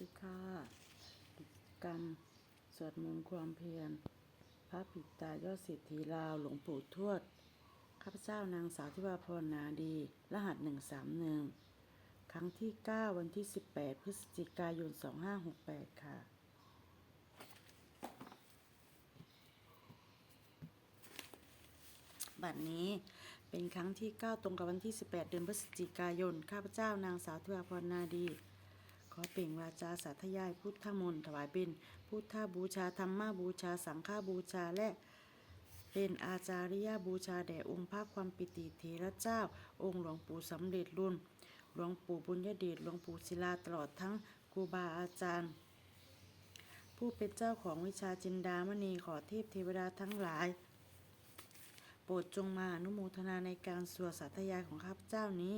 ดีค่ะกิจกรรม สวดมนต์ความเพียร พระปิตายอดสิทธิลาวหลวงปู่ทวด ข้าพเจ้านางสาวทิวาพรนาดี รหัส131ครั้งที่9วันที่18พฤศจิกายน2568ค่ะบัดนี้เป็นครั้งที่ 9 ตรงกับวันที่ 18 เดือนพฤศจิกายน ข้าพเจ้านางสาวทิวาพรนาดี ขอเปล่งวาจาสาธยายพุทธมนต์ถวายเป็นพุทธบูชาธรรมบูชาสังฆบูชาและเป็นอาจาริยบูชาแด่องค์พระความปิติเถระเจ้า องค์หลวงปู่สำเร็จรุ่น หลวงปู่บุญยเดชหลวงปู่ศิลาตลอดทั้งครูบาอาจารย์ ผู้เป็นเจ้าของวิชาจินดามณีขอเทพเทวดาทั้งหลาย โปรดจงมาอนุโมทนาในการสวดสาธยายของข้าพเจ้านี้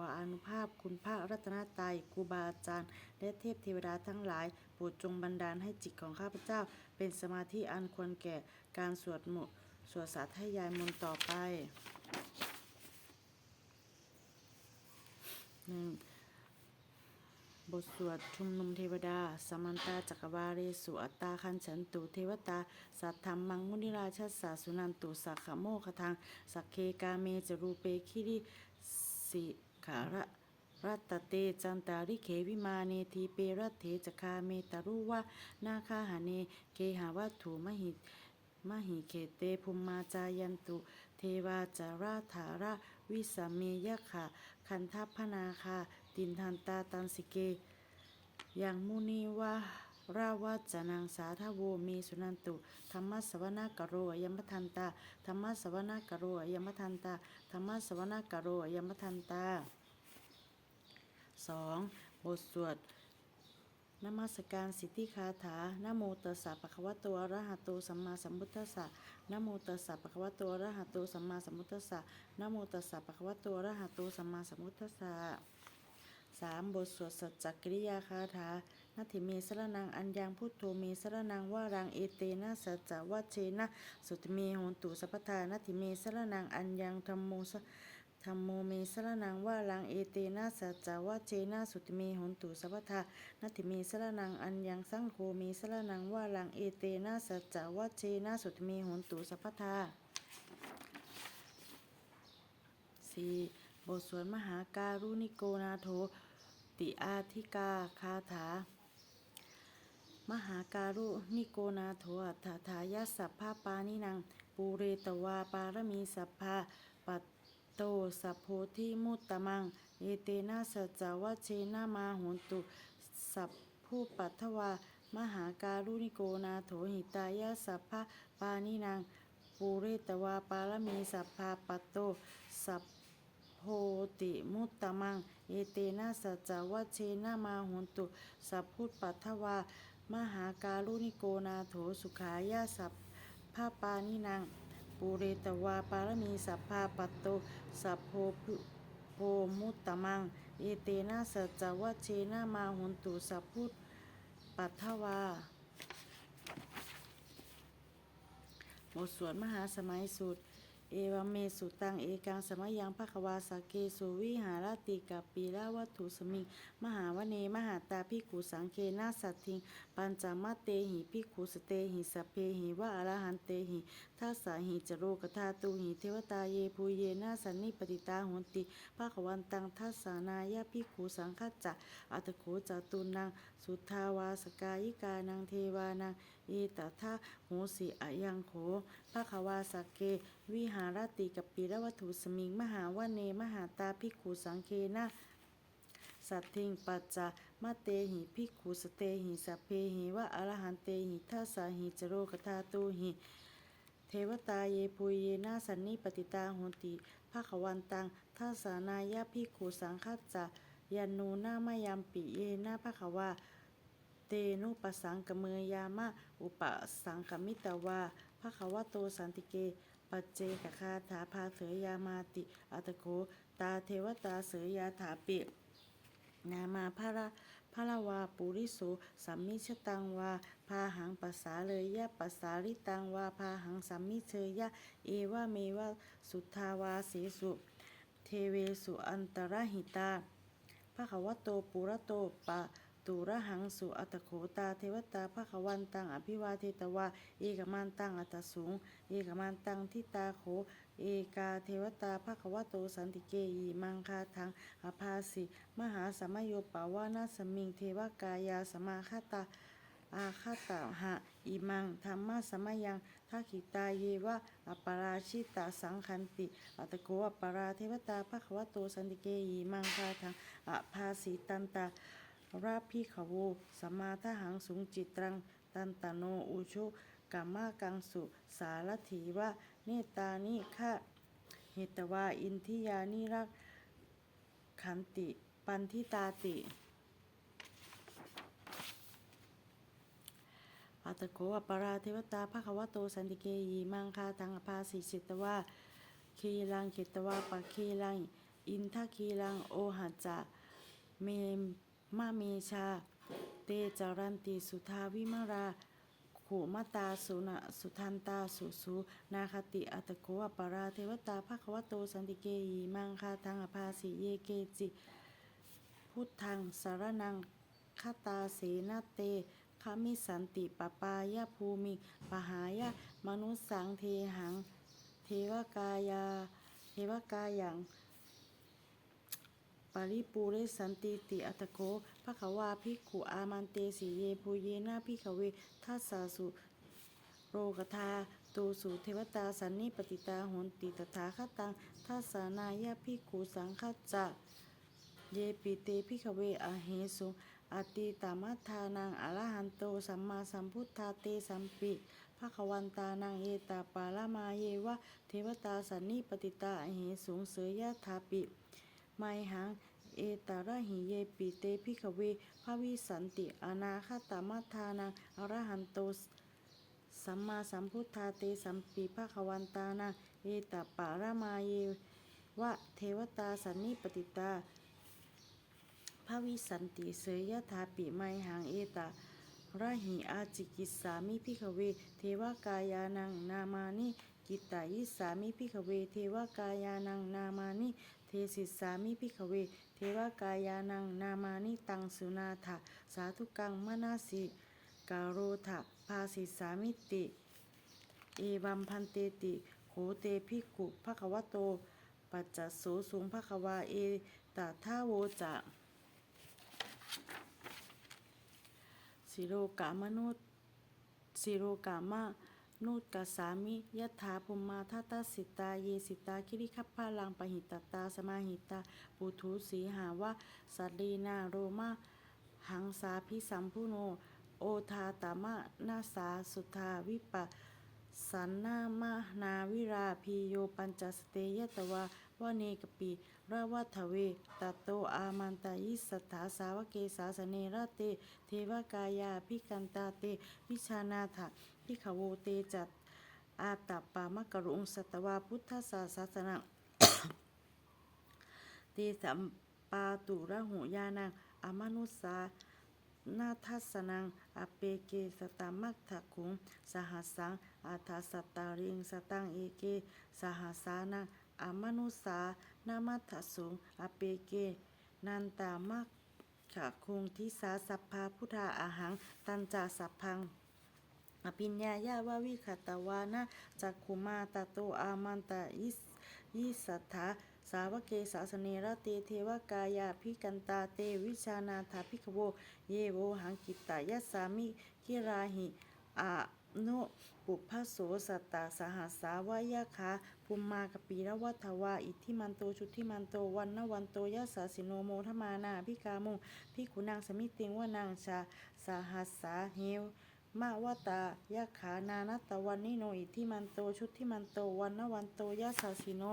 ออนุภาพคุณพระรัตนตรัยครูบาอาจารย์ และเทพเทวดาทั้งหลายโปรดจงบันดาลให้จิตของข้าพเจ้า เป็นสมาธิอันควรแก่การสวดมนต์สวดสาธยายมนต์ต่อไปหนึ่งบทสวดชุมนุมเทวดา สมันตาจักรวาเรสุอัตตาคันฉันตุเทวตา สัทธรรมังมุนิราชสาสุนันตุสักขโมคทัง สักเคกาเมจรูเปคิริสิ ขาระรัตเตจันตาริเขวิมาเนทีเปรัตเถจคาเมตารุวะนาคาหาเนเกหาวัตถุมหิมหิเขเตภุมมาจายันตุ เทวาจาราธาระวิสเมยะขะคันทัพพนาคาตินทันตาตันสิเก ยังมุนีวะ ราวาจนังสาทโวเมสุนันตุธรรมสวนากโรยมทันตาธรรมสวนากโรยมทันตาธรรมสวนากโรยมทันตาสองบทสวดนมัสการสิทธิคาถานโมตัสสะปะคะวะตอะระหะโตสัมมาสัมพุทธัสสะนโมตัสสะปะคะวะตอะระหะโตสัมมาสัมพุทธัสสะนโมตัสสะปะคะวะตอะระหะโตสัมมาสัมพุทธัสสะสามบทสวดสัจจกิริยาคาถา นาทิเมสรนังอัญญังพุทโธเมสรนังว่ารังเอเตนะสัจจวัชเชนะสุตเมโหนตุสัพพทานาทิเมสรนังอัญญังธรรมโมสธรรมโมเมสรนังว่าลังเอเตนะสัจจวะเจนะสุติเมหนตุสัพพทานาติเมสรนังอัญญังสังโฆเมสรนังว่าลังเอเตนะสัจจวะเจนะสุติเมหนตุสัพพทาสี่บทสวดมหาการุณิโกนาโทติอาธิกาคาถา มหาการุนิโกนาโถอัฏฐายาสัพพาปานินัง ปูเรตวาปารมีสัพพาปัตโตสัพโพธิมุตตมัง เอเตนะสัจวัชเชนะมาโหนตุ สัพผู้ปัทวามหาการุนิโกนาโถหิตายาสัพพาปานินัง ปูเรตวาปารมีสัพพาปัตโตสัพโพติมุตตมัง เอเตนะสัจวัชเชนะมาโหนตุ สัพพุทปัทวา มหาการุณิโกนาโถสุขายาสัพพาปานินังปูเรตวาปารมีสัพพาปัตโตสัพโพพโพมุตตมัง เอเตนะสัจวัชเชนะมาโหนตุสัพพุทปัทวาบทสวดมหาสมัยสูตร เอวเมสุตังเอกังสมยังภควาสเกสุวิหารติกับปีละวัตถุสมิงมหาวเนมหาตาพิกขุสังเคนาสัตทิงปัญจมัตเตหิพิกขุสเตหิสพเพหิวะอรหันเตหิทัสสหิจโรกธาตุหิเทวตาเยภูเยนาสันนิปติตาโหนติภาควันตังทัสสานายะพิกขุสังคัจจะอัตโขจตุนังสุทาวาสกายิกานังเทวานังอตทาโหสิอะยังโขภาควาสกเก วิหารติกับปีละวัตถุสมิง มหาวเนมหาตาพิกขุสังเคนะสัตทิงปัจจามาเตหิภิกขุสเตหิสัพเพหิวะอรหันเตหิทัสสะหิจโรกธาตุหิเทวตาเยปุยเยนาสันนิปติตาหนติภาควันตังทัสานายะภิกขุสังคัจจะยันนูนามายามปิเยนาภาควา เตนุปสังกเมยามะ อุปสังกมิตวาภควโตสันติเก ปัจเจกคาถาพาเถยามาติอัตโก ตาเทวตาเสยยาถาปินามาพระพระวาปุริโสสัมมิชตังวาพาหังปัสสาเลยยะปัสสาริตังวาพาหังสัมมิเชยยะเอวะเมวะสุทธาวาเสสุเทเวสุอันตรหิตาภะคะวโตปุระโตปะ ตตุระหังสุอัตโขตาเทวตาภควันตังอภิวาเทตวาเอกมันตังอัตสูง เอกมันตังทิตาโข เอกาเทวตาภควโตสันติเกยีมังคาทังอภาสิ มหาสมโยปาวานาสมิงเทวกายาสมาคตาอาคาตาหะอิมังธรรมะสมยังทักขิตาเยวะอปราชิตาสังคันติอัตโกอปราเทวตาภควโตสันติเกยีมังคาทังอภาสิตันตา ราพิขโวสมาทหังสุงจิตรัง ตันตโนอุชุกัมมากังสุ สารถีวะเนตานิฆะเหตวาอินทิยานิรักขันติ ปันทิตาติอัตโกอปราเทวตาภควโตสันติเกยีมังคาตังอภาสิสิตวาคีลังเขตวาปะคีลัง อินทคีลังโอหัจจะเม มาเมชา เตจารันติสุทาวิมาราขุมตาสุนะสุทันตาสุสุนาคติอัตโกอปราเทวตาภควโตสันติเกยีมังคาตังอภาสิเยเกจิ พุทธังสารนังคตาเสนาเตคามิสันติปปายาภูมิปหายะมนุสสังเทหัง เทวกายา เทวกายัง ปริปูเรสันติติอัตโกภะคะวาภิกขุอามันเตสีเยภูเยนาภิขเวทัสสาสุโรกธาตูสุเทวตาสันนิปติตาหนติตถาคตังทัสสานายะภิกขุสังฆจจะเยปิเตพิขเวอเหสุอติตามัทธานังอรหันโตสัมมาสัมพุทธาเตสัมปิภควันตานังเอตาปาลามาเยวะเทวตาสันนิปติตาอเหสุงเสยยะถาปิ ไมหัง เอตาระหิเยปิเตพิขเวภวิสันติอนาคตามัทานังอรหันโตสัมมาสัมพุทธาเตสัมปีภควันตานังเอตปารามาเยวะเทวตาสันนิปติตาภาวิสันติเสยยถาปิไมหังเอตาระหิอาจิกิสามิพิขเว เทวกายานังนามานิกิตายิสามิพิขเว เทวกายานังนามานิ เทสิสามิพิขเว เทวกายานังนามานิตังสุนาถะสาธุกังมนาสิกาโรถะภาสิสามิติ เอวัมพันเตติโขเตภิกขุภควโต ปัจจโสสุงภควาเอตทาโวจะสิโรกามนุษสิโรกามะ นุตกสามิยะถาภูมาทัตสิตา เยสิตา คิริคัพพาลังปหิตตา สมาหิตา ปุถุสีหาวะสัตลีนาโรมาหังสาพิสัมพุโน โอทาตามะนาสาสุทาวิปะสันนามะนาวิราพีโยปัญจสเตยตวาวเนกปีราวัทเวตโตอามันตายิสถาสาวเกสาสเนระเต เทวกายาพิกันตาเต วิชานาถะ พิขโวเตจัตอาตปามะกรุงสัตวาพุทธศาสนะเตสัมปาตุระหุยานังอมนุสานาทัสนังอเปเกสตามักถคุงสหัสังอาทาสตตาริงสตังเอเกสหัสานังอมนุสานามัทธสุงอเปเกนันตามักขะคุงทิสาสัพพาพุทธาอาหังตันจาสัพพัง อภิญญายาวาวิขตวานะจักขุมาตโตอามันตายิสยิสัทธาสาวกเกสาสเนระเตเทวกายาพิกันตาเตวิชานาถาพิขโว เยโวหังกิตตายสสามิกิราหิอาโนปุพพโสสัตตาสหัสาวายาคาภูมมากปีระวัฏวาอิทธิมันโตชุติมันโตวันนวันโตยะสาสิโนโมทมานาพิกามุงพิกุนางสมิติงวานางชาสหัสสาเฮว มาวตายะขานานัตตวันนิโนอิทิมันโตชุติมันโตวันนวันโตยะสาสิโน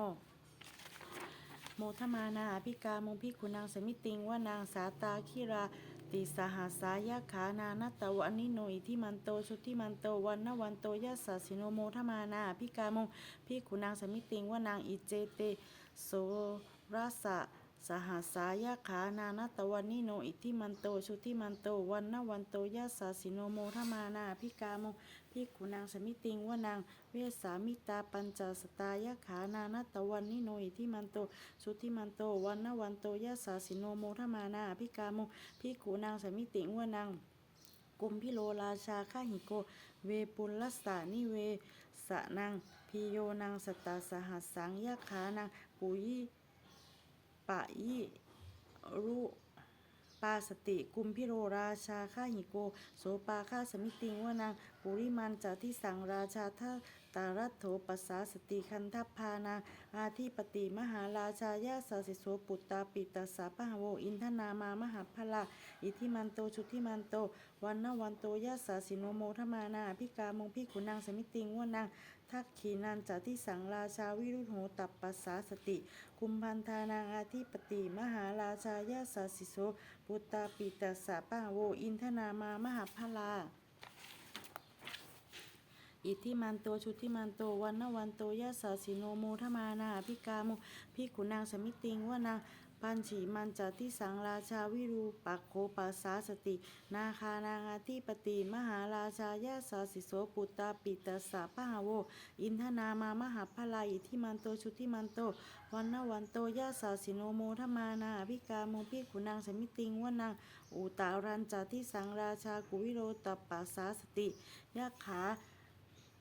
โมทมานาอภิกามุงพิคุณางสมิติงว่านางสาตาคิราติสหัสายาขานานัตตวันนิโนอิทิมันโตชุติมันโตวันนวันโตยัสสะสิโนโมทมานาอภิกามุงพิคุณางสมิติงว่านางอิเจเตโสรัสสะ สหัสายาขานานาตวันนิโนอิทิมันโตชุติมันโตวันนวันโตยะสาสิโนโมทมานาพิกาโมพิกุนางสมิติงวนังเวสามิตาปัญจสตายาขานานาตวันนิโนอิทิมันโตชุติมันโตวันนวันโตยะสาสิโนโมทมานาพิกาโมพิกุนางสมิติงวนังกุมพิโลราชาข้าหิโก เวปุลัสสานิเวสะนังพิโยนังสตาสหัสสังยะขานังปุยิ ปะยิรุปาสติกุมพิโรราชาข้าหิโก โสปาข้าสมิติงวนังปุริมันจาทิสังราชาทาตารัตโถปัสสาสติคันทัพพานาอาทิปติมหาราชายาสาสิโสปุตตาปิตาสาปะหะโวอินทนามามหาพลาอิทิมันโตชุติมันโตวันนวันโตยะสาสิโนโมทมานาพิกามงพิขุนางสมิติงวนัง ทักขีนันจาทิสังราชาวิรุธโหตัปปัสสาสติ คุมพันธานางอาทิปติ มหาราชายาสาสิโสปุตตาปิตาสาปะโวอินทนามามหาพลาอิทธิมันโตชุติมันโตวันนวันโตยะสาสิโนโมทมานาพิกามุพิขุนางสมิติงว่านาง ปัญฉีมันจติสังราชาวิรูปักโคปัสสาสติ นาคานางาทิปติมหาราชายาสาสิโสปุตตาปิตาสาปะหาโว อินทนามามหาพลาอิทิมันโตชุติมันโตวันนวันโตยะสาสิโนโมทมานาพิกามุพิขุนางสมิติงวานางอุตารันจติสังราชากุวิโรตปปัสสาสติยะขา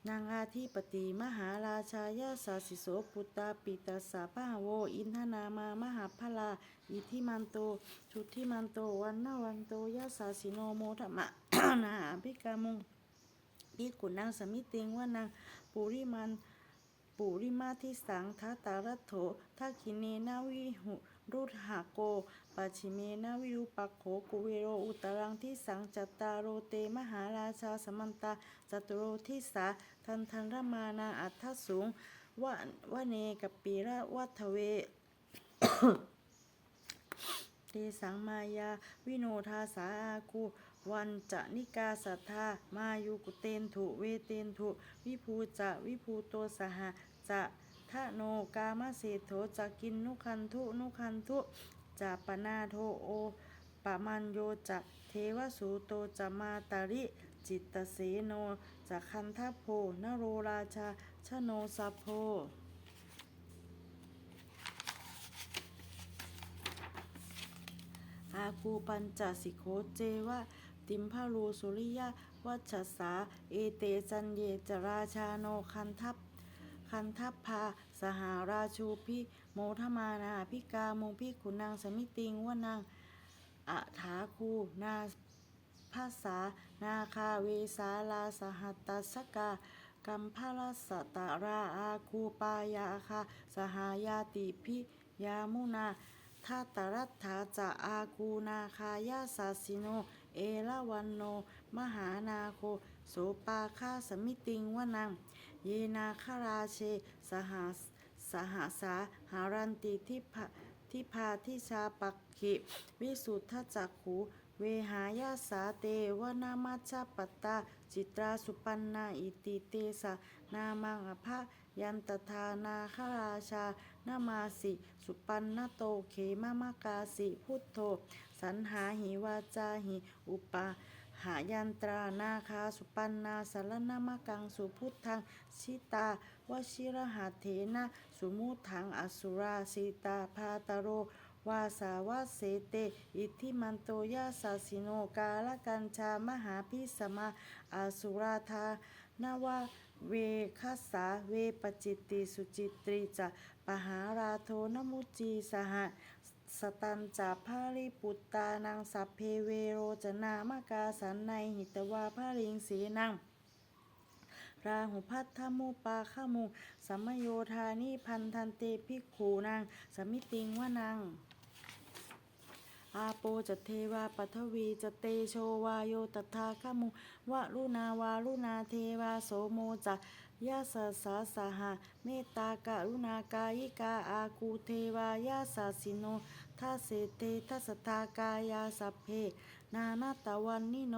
นางอาทิปติมหาราชายาสาสิโสปุตตาปิตาสาปะหาโว อินทนามามหาพลา อิทิมันโตชุติมันโตวันนาวันโตยาสาสิโนโมธรรมะนาหาพิกามุงพิกุนางสมิติงว่านางปุริมันปุริมาทิสังทัตารัตโถทักขิเนนาวิหุ รุธหาโกปัจฉิเมนาวิรุปักโขกุเวโรอุตรังทิสังจัตตารโรเตมหาราชาสมันตาจตุโรทิสาทันทันรมานาอัฏฐสูงวะวะเนกับปีระวัฏเวเตสังมายาวิโนทาสาอาคูวันจะนิกาสัทธามายุกุเตนถุเวเตนถุวิภูจะวิภูโตสหะจะ ทะโนกามเศษโถจะกินนุคันทุนุคันทุจะปนาโทโอปะมันโยจะเทวสูโตจะมาตาริจิตตเสโนจะคันทโพนโรราชาชโนสัพโพอาคูปัญจสิโคเจวะติมพารูสุริยะวัชสา เอเตจันเยจราชาโนคันทัพ คันทัพพาสหาราชูพิโมทมานาพิกาโมพิขุนางสมิติงวานางอะถาคูนาภาษา นาคาเวสาลาสหัตสกากัมพาลสตาราอาคูปายาคาสหายาติพิยามุนาทัตรัตถาจะอากูนาคายาสาสิโน เอราวันโน มหานาโค โสปาคาสมิติงวนัง เยนาคาราเช สหาสหาสาหารันติทิพทิพาทิชาปักขิวิสุทธจักขูเวหายาสาเตวนามัชฌปตตาจิตราสุปันนาอิติเตสะนามังอภะยันตทานาคราชานามาสิ สุปันนโตเขมามากาสิพุทโธ สันหาหิวาจาหิ อุปา หายันตรานาคาสุปันนาสารนามกังสุพุทธังชิตาวชิรหัตเถนะสุมุทังอสุราสีตาพาตโรวาสาวาเสเต อิทธิมันโตยาสาสิโนกาลกัญชามหาพิสมาอาสุราธานาวาเวคัสสาเวปจิตติสุจิตรีจะปหาราโทนมุจีสหะ สตันจาภาริปุตตานังสัพเพเวโรจนามากาสันในหิตวาภาริงสีนังราหุพัทธมุปาขามุสัมโยธานิพันธันเตภิกขูนางสมิติงวานังอาโปจเทวาปัทวีจเตโชวาโยตถาคมุวะรุณาวารุณาเทวาโสโมจะยาสาสาสหะเมตตากรุณากายิกาอาคูเทวายาสาสิโน ทัสเสเตทัสสทากายาสัพเพ นานาตะวันนิโน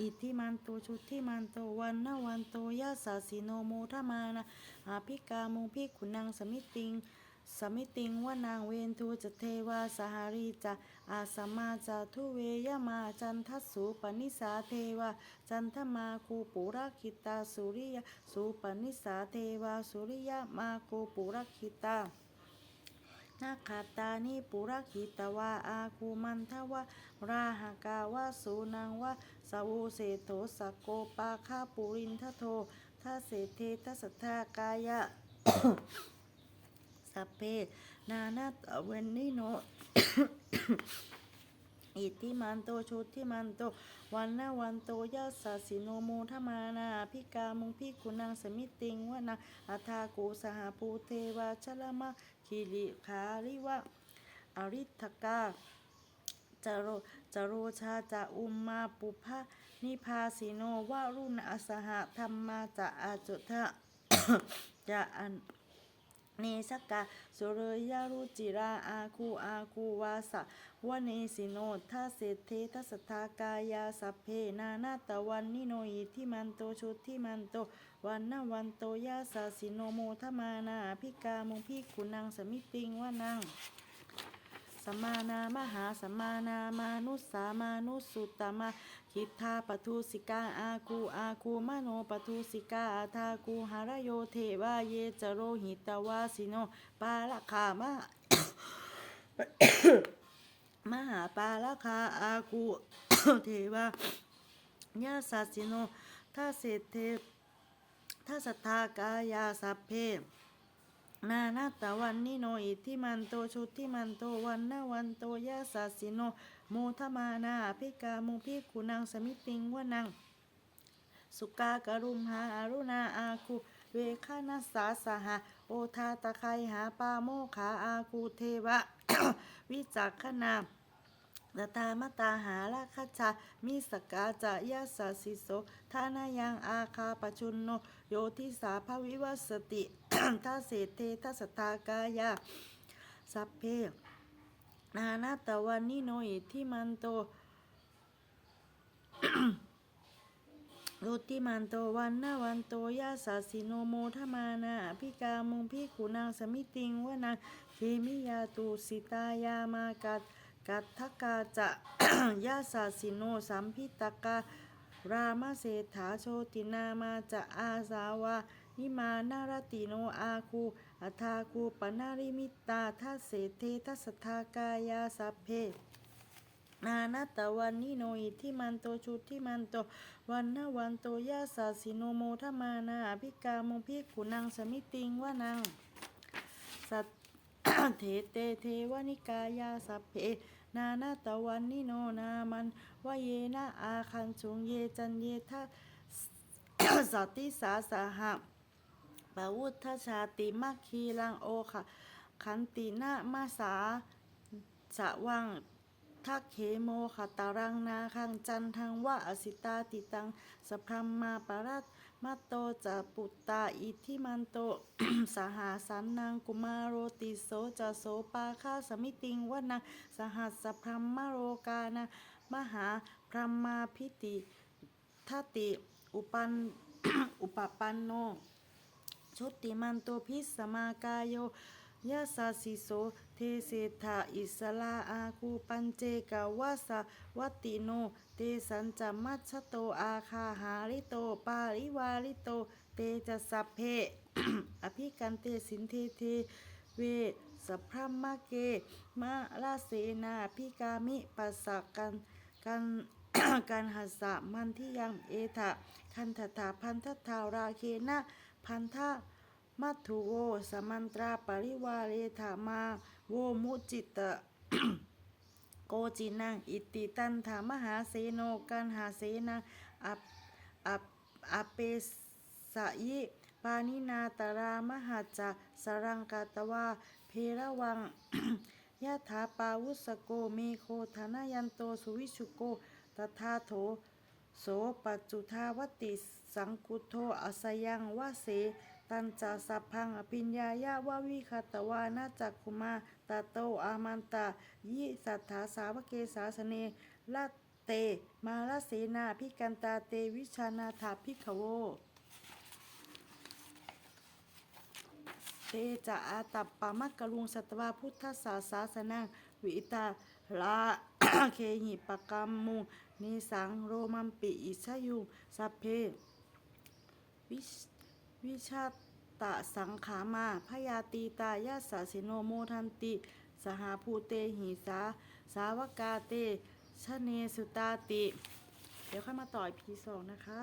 อิทิมันโตชุติมันโตวันนวันโตยาสาสิโนโมทมานะอาภิกามุภิกขุนังสมิติงสมิติงว่านางเวนทูจะเทวาสหารีจะอาสมาจะทุเวยมาจันทสุปนิสาเทวาจันทมาคูปุรคิตาสุริยสุปนิสาเทวาสุริยมาคูปุรคิตา นาคาตานิปุรคิตวาอาคูมันทวะราหกาวะสูนังวะสาวุเศโทสโกปาคาปุรินทโททาเศเททัสทากายะสัพเพนานาตเวนนิโน อิทธิมันโตชุติมันโตวันนาวันโตยัสสะสิโนโมทมานาพิกามุงพิกุนังสมิติงวนาอัทากุสหภูเทวาชลมะคิริขาริวะอริทกาจโรจโรชาจะอุมมาปุพะนิพาสิโนวารุณอสหธรรมาจะอาจุทะจะอัน เนสกาสุเรยารุจิราอาคูอาคูวาสะวเนสิโนทัสเศเททัสทากายาสัพเพนานาตะวันนิโนอิทิมันโตชุทิมันโตวันนาวันโตยาสาสิโนโมทมานาพิกามุงพิกุนังสมิติงวานัง สมานามหาสมานามานุสามานุสุตตมาคิทาปทุสิกาอาคูอาคูมโนปทุสิกาอาทาคูหารโยเทวาเยจโรหิตวาสิโนปาลคามะมหาปาลคาอาคูเทวายาสัสิโนทัสเสเททัสสทากายาสัพเพ นานาตะวันนิโนอิทิมันโตชุติมันโตวันนาวันโตยาสาสิโนโมทมานาภิกามุภิกขุนังสมิติงวนัง สุกากรุมหาอารุณาอาคูเวคานัสสาสหะโอทาตะไคหาปาโมขาอาคูเทวะ วิจักขนามตตามตาหาราคชามิสกาจะยาสาสิโสทานายังอาคาปชุนโน โยทิสาภวิวัสติทัสเสเททัสตากายาสัพเพนานาตะวันนิโนอิทิมันโตโรติมันโตวันนาวันโตยาสาสิโนโมทมานาพิกามุงพิกุนางสมิติงวนาเคมิยาตุสิตายามากัดกัตทกาจะยาสาสิโนสัมพิตกา รามาเศรษฐาโชตินามาจะอาสาวานิมานารติโนอาคูอัทาคูปนาริมิตาทัเสเททัสทากายาสัพเพนานาตะวันนิโนอิทิมันโตชุติมันโตวันนาวันโตยาสาสิโนโมทมานาอภิกามุภิกขุนังสมิติงวานังสัตเทเตเทวนิกายาสัพเพ นานาตะวันนิโนนามันวเยนะอาคันจุงเยจันเยทะสติสาสาหะปวุฒชาติมัคคีลังโอค่ะขันตินะมาสาสะวังทักเขโมขตารังนาคังจันทังวะอสิตาติตังสพรัมมาปรัต มัตโตจะปุตตาอิทิมันโต สหาสันนางกุมารโรติโสจะโสปาคาสมิติงวนาสหัสสพรหมโรกานะ มหาพรหมาพิติทติ อุปันอุปปันโน ชุติมันโตพิสมากายโย ยาสาสิโส เทเสธาอิสลาอาคูปัญเจกาวาสาวัติโน เตสันจมัชโตอาคาหาริโต ปาริวาริโต เตจะสัพเพ อภิกันเตสินเทเท เวสัพพรมะเกมะลาเสนาพิกามิปัสสะกันกันการหัสสะมันที่ยังเอทะคันทถาพันทธาราเคนะพันธะ มัทุโวสมันตราปริวาเรธามาโวมุจิตะโกจินังอิติตันถามหาเสโนกันหาเสนาอัปอัปอเปสยิปานินาตรามหาจะสรังกาตวาเพระวังยะถาปาวุสโกเมโคธนายันโตสุวิชุโกตถาโถโสปัจจุทาวติสังกุโทอสยังวาเส ตันจาสัพพังอภิญญายาวาวิคตวานาจักคุมาตาโตอามันตายิสัทธาสาวเกสาสเนละเต มาลเสนาพิกันตาเตวิชานาถาพิขโว เตจะอาตัปปะมักกลุงสัตวาพุทธศาสาสนังวิตาลาเคหิปกรรมมุงนิสังโรมัมปิอิชยุงสัพเพวิช วิชาตะสังขามาพยาตีตายาสาสิโนโมทันติ สหาภูเตหิสา สาวกาเตชะเนสุตาติ เดี๋ยวค่อยมาต่อยพีสองนะคะ